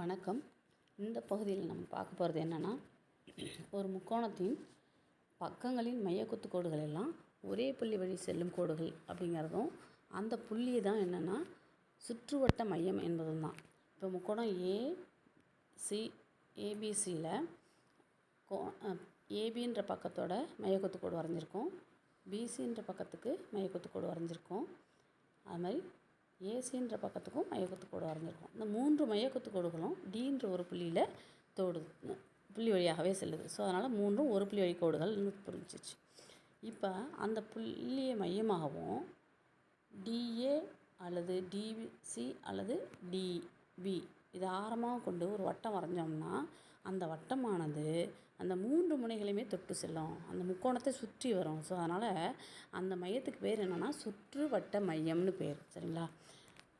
வணக்கம். இந்த பகுதியில் நம்ம பார்க்க போகிறது என்னென்னா ஒரு முக்கோணத்தின் பக்கங்களின் மையக்குத்து கோடுகள் எல்லாம் ஒரே புள்ளி வழி செல்லும் கோடுகள் அப்படிங்கிறதும் அந்த புள்ளி தான் என்னென்னா சுற்றுவட்ட மையம் என்பதும் தான். இப்போ முக்கோணம் ஏ சி ஏபிசியில் கோ ஏபின்ற பக்கத்தோட மையக்குத்து கோடு வரைஞ்சிருக்கோம். பிசின்ற பக்கத்துக்கு மையக்குத்து கோடு வரைஞ்சிருக்கோம். அது மாதிரி ஏசின்ற பக்கத்துக்கும் மையக்குத்து கோடு வரைஞ்சிருக்கோம். இந்த மூன்று மையக்குத்து கோடுகளும் டீன்ற ஒரு புள்ளியில் தோடுது. புள்ளி வழியாகவே செல்லுது. ஸோ அதனால் மூன்றும் ஒரு புள்ளி வழி கோடுகள்னு புரிஞ்சிச்சு. இப்போ அந்த புள்ளியை மையமாகவும் டிஏ அல்லது டிசி அல்லது டிபி இதை ஆரமாக கொண்டு ஒரு வட்டம் வரைஞ்சோம்னா அந்த வட்டமானது அந்த மூன்று முனைகளையுமே தொட்டு செல்லும். அந்த முக்கோணத்தை சுற்றி வரும். ஸோ அதனால் அந்த மையத்துக்கு பேர் என்னென்னா சுற்றுவட்ட மையம்னு பேர். சரிங்களா?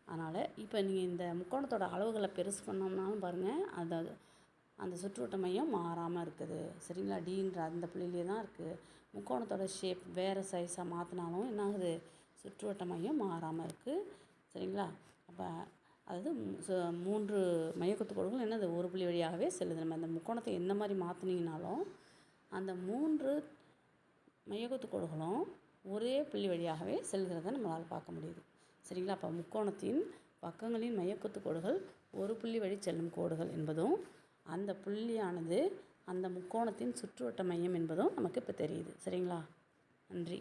அதனால் இப்போ நீங்கள் இந்த முக்கோணத்தோட அளவுகளை பெருசு பண்ணோம்னாலும் பாருங்கள் அந்த அந்த சுற்றுவட்ட மையம் மாறாமல் இருக்குது. சரிங்களா? டீன்ற அந்த புள்ளியிலே தான் இருக்குது முக்கோணத்தோட ஷேப் வேறு சைஸாக மாற்றினாலும் என்ன ஆகுது சுற்றுவட்ட மையம் மாறாமல் இருக்குது சரிங்களா? அப்போ அதாவது மூன்று மையக்குத்து கோடுகள் என்னது? ஒரு புள்ளி வழியாகவே செல்லுது. நம்ம அந்த முக்கோணத்தை எந்த மாதிரி மாற்றினீங்கனாலும் அந்த மூன்று மையக்குத்து கோடுகளும் ஒரே புள்ளி வழியாகவே செல்கிறத நம்மளால் பார்க்க முடியுது. சரிங்களா? அப்போ முக்கோணத்தின் பக்கங்களின் மையக்கொத்து கோடுகள் ஒரு புள்ளி வழி செல்லும் கோடுகள் என்பதும் அந்த புள்ளியானது அந்த முக்கோணத்தின் சுற்றுவட்ட மையம் என்பதும் நமக்கு இப்போ தெரியுது. சரிங்களா? நன்றி.